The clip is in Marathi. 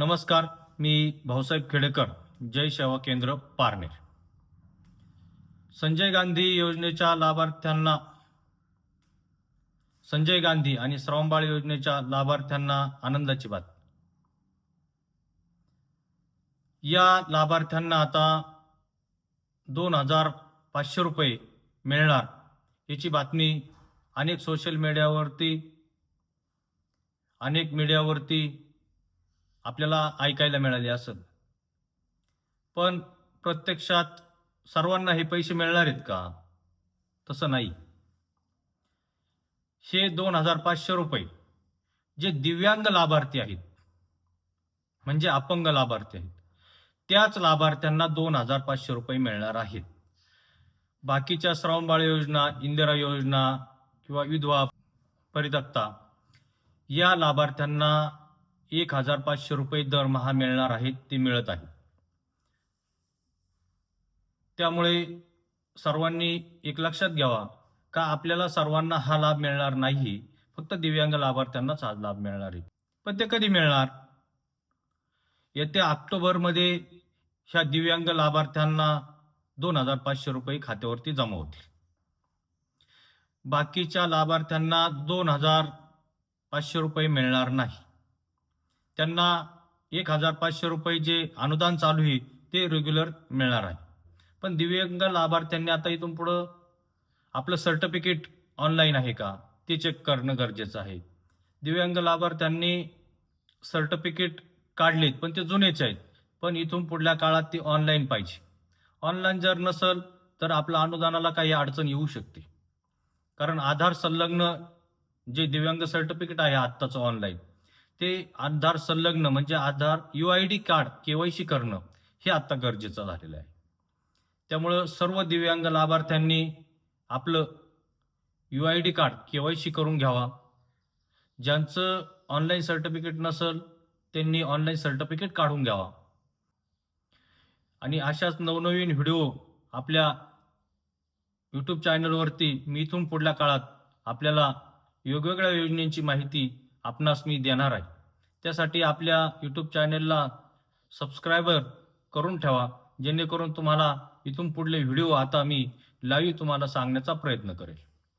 नमस्कार मी भाऊसाहेब खेडेकर जय सेवा केंद्र पारनेर. संजय गांधी योजनेच्या लाभार्थ्यांना संजय गांधी आणि श्रवणबाळ योजनेच्या लाभार्थ्यांना आनंदाची बात या लाभार्थ्यांना आता दोन हजार पाचशे रुपये मिळणार याची बातमी अनेक सोशल मीडियावरती अनेक मीडियावरती आपल्याला ऐकायला मिळाले असत पण प्रत्यक्षात सर्वांना हे पैसे मिळणार आहेत का? तसं नाही. हे दोन हजार पाचशे रुपये जे दिव्यांग लाभार्थी आहेत म्हणजे अपंग लाभार्थी आहेत त्याच लाभार्थ्यांना दोन हजार पाचशे रुपये मिळणार आहेत. बाकीच्या श्रावणबाळ योजना इंदिरा योजना किंवा विधवा परिदत्ता या लाभार्थ्यांना एक हजार पाचशे रुपये दरमहा मिळणार आहेत ते मिळत आहेत त्यामुळे सर्वांनी एक लक्षात घ्यावा का आपल्याला सर्वांना हा लाभ मिळणार नाही फक्त दिव्यांग लाभार्थ्यांनाच हा लाभ मिळणार आहे. पण ते कधी मिळणार? येत्या ऑक्टोबरमध्ये ह्या दिव्यांग लाभार्थ्यांना दोन हजार पाचशे रुपये खात्यावरती जमा होतील. बाकीच्या लाभार्थ्यांना दोन हजार पाचशे रुपये मिळणार नाही. त्यांना एक हजार पाचशे रुपये जे अनुदान चालू आहे ते रेग्युलर मिळणार आहे. पण दिव्यांग लाभार्थ्यांनी आता इथून पुढं आपलं सर्टिफिकेट ऑनलाईन आहे का ते चेक करणं गरजेचं आहे. दिव्यांग लाभार्थ्यांनी सर्टिफिकेट काढलेत पण ते जुनेच आहेत. पण इथून पुढल्या काळात ते ऑनलाईन पाहिजे. ऑनलाईन जर नसेल तर आपल्या अनुदानाला काही अडचण येऊ शकते. कारण आधार संलग्न जे दिव्यांग सर्टिफिकेट आहे आत्ताचं ऑनलाईन ते आधार संलग्न म्हणजे Aadhaar U I D card KYC करणं हे आता गरजेचं झालेलं आहे. त्यामुळं सर्व दिव्यांग लाभार्थ्यांनी आपलं U I D card KYC करून घ्यावा. ज्यांचं ऑनलाईन सर्टिफिकेट नसेल त्यांनी ऑनलाईन सर्टिफिकेट काढून घ्यावा. आणि अशाच नवनवीन व्हिडिओ आपल्या यूट्यूब चॅनलवरती मी इथून पुढल्या काळात आपल्याला वेगवेगळ्या योजनेची माहिती आपणास मी देणार आहे. त्यासाठी आपल्या यूट्यूब चॅनलला सबस्क्रायबर करून ठेवा जेणेकरून तुम्हाला इथून पुढले व्हिडिओ आता मी लाईव्ह तुम्हाला सांगण्याचा प्रयत्न करेल.